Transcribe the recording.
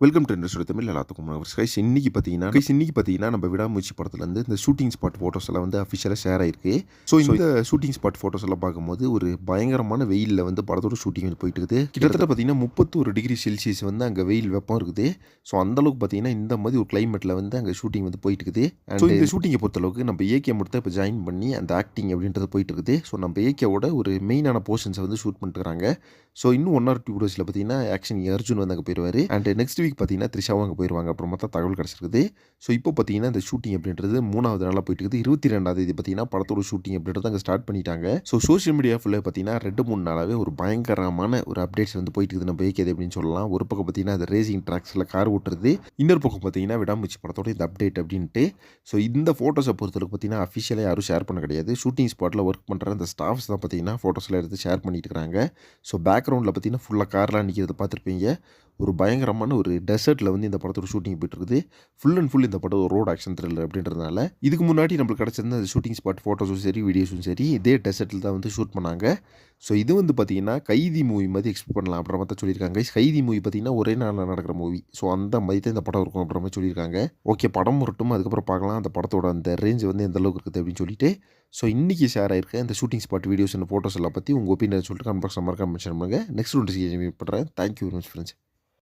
Welcome to industry Tamil எல்லாத்துக்கும் guys இன்னைக்கு பார்த்தீங்கன்னா கைஸ் இன்னைக்கு பார்த்தீங்கன்னா நம்ம விடாமுயற்சி படத்துலேருந்து இந்த ஷூட்டிங் ஸ்பாட் ஃபோட்டோஸ் எல்லாம் வந்து அஃபிஷியலாக ஷேர் ஆயிருக்கு. ஸோ இந்த ஷூட்டிங் ஸ்பாட் ஃபோட்டோஸ் எல்லாம் பார்க்கும்போது ஒரு பயங்கரமான வெயிலில் வந்து படத்தோட ஷூட்டிங் வந்து போயிட்டு இருக்குது கிட்டத்தட்ட பார்த்தீங்கன்னா முப்பத்தொரு டிகிரி செல்சியஸ் வந்து அங்கே வெயில் வெப்பம் இருக்குது. ஸோ அந்தளவுக்கு பார்த்தீங்கன்னா இந்த மாதிரி ஒரு கிளைமேட்டில் வந்து அங்கே ஷூட்டிங் வந்து போயிட்டு இருக்குது ஸோ இந்த ஷூட்டிங்கை பொறுத்தளவுக்கு நம்ம ஏகே மட்டும் இப்போ ஜாயின் பண்ணி அந்த ஆக்டிங் அப்படின்றது போயிட்டு இருக்குது ஸோ நம்ம ஏகேவோட ஒரு மெயினான போர்ஷன்ஸை வந்து ஷூட் பண்ணிட்டுருக்காங்க. ஸோ இன்னும் ஒன் ஆர் டூ டேஸில் பார்த்தீங்கன்னா ஆக்ஷன் அர்ஜுன் வந்து அங்கே போயிடுவார் அண்ட் நெக்ஸ்ட் வீக் பார்த்தீங்கன்னா த்ரிஷாவும் அங்கே போயிடுவாங்க அப்புறமா தான் தகவல் கிடச்சிருக்குது. ஸோ இப்போ பார்த்தீங்கன்னா இந்த ஷூட்டிங் அப்படின்றது மூணாவது நாளாக போயிட்டு இருக்குது இருபத்தி ரெண்டாவது இது பார்த்தீங்கன்னா படத்தோட ஷூட்டிங் அப்படின்றது அங்கே ஸ்டார்ட் பண்ணிட்டாங்க. ஸோ சோஷியல் மீடியா ஃபுல்லாக பார்த்தீங்கன்னா ரெண்டு மூணு நாளாகவே ஒரு பயங்கரமான ஒரு அப்டேட்ஸ் வந்து போயிட்டு இருக்குது நம்ம ஏகேது அப்படின்னு சொல்லலாம். ஒரு பக்கம் பார்த்தீங்கன்னா அது ரேசிங் ட்ராக்ஸில் கார் ஓட்டுறது. இன்னொரு பக்கம் பார்த்தீங்கன்னா விடாமுச்சி படத்தோட இந்த அப்டேட் அப்படின்ட்டு. ஸோ இந்த ஃபோட்டோஸை பொறுத்தவரைக்கும் பார்த்தீங்கன்னா அஃபிஷியலாக யாரும் ஷேர் பண்ண கிடையாது. ஷூட்டிங் ஸ்பாட்டில் ஒர்க் பண்ணுற அந்த ஸ்டாஃப்ஸ் தான் பார்த்தீங்கன்னா ஃபோட்டோஸில் எடுத்து ஷேர் பண்ணிட்டு இருக்காங்க ஸோ பேக்ரவுண்டில் பார்த்தீங்கன்னா ஃபுல்லாக கார்லாம் நிற்கிறத பார்த்துருப்பீங்க. ஒரு பயங்கரமான ஒரு டெசர்ட்டில் வந்து இந்த படத்தோட ஷூட்டிங் போயிட்டு இருக்குது ஃபுல் அண்ட் ஃபுல் இந்த படம் ஒரு ரோட் ஆக்ஷன் த்ரில்லர் அப்படின்றதுனால. இதுக்கு முன்னாடி நம்மளுக்கு கிடச்சிருந்த அந்த ஷூட்டிங் ஸ்பாட் ஃபோட்டோஸும் சரி வீடியோஸும் சரி இதே டெசர்ட்டில் தான் வந்து ஷூட் பண்ணாங்க. ஸோ இது வந்து பார்த்தீங்கன்னா கைதி மூவி மாதிரி எக்ஸ்பெக்ட் பண்ணலாம் அப்படின்ற மாதிரி தான் சொல்லியிருக்காங்க. கைதி மூவி பார்த்தீங்கன்னா ஒரே நாளில் நடக்கிற மூவி ஸோ அந்த மாதிரி தான் இந்த படம் இருக்கும் அப்படின்ற மாதிரி சொல்லியிருக்காங்க. ஓகே படம் வரட்டும் அதுக்கப்புறம் பார்க்கலாம். அந்த படத்தோட அந்த ரேஞ்ச் வந்து எந்த அளவுக்கு இருக்குது அப்படின்னு சொல்லிட்டு. ஸோ இன்றைக்கி ஷேர் ஆயிருக்க இந்த ஷூட்டிங் ஸ்பாட் வீடியோஸ் அந்த ஃபோட்டோஸ் எல்லாம் பற்றி உங்கள் ஒப்பீனியன் சொல்லிட்டு கமெண்ட் பாக்ஸ் மறக்காம மென்ஷன் பண்ணுங்கள் நெக்ஸ்ட் ஒன்று மீட் பண்ணுறேன் thank you very much friends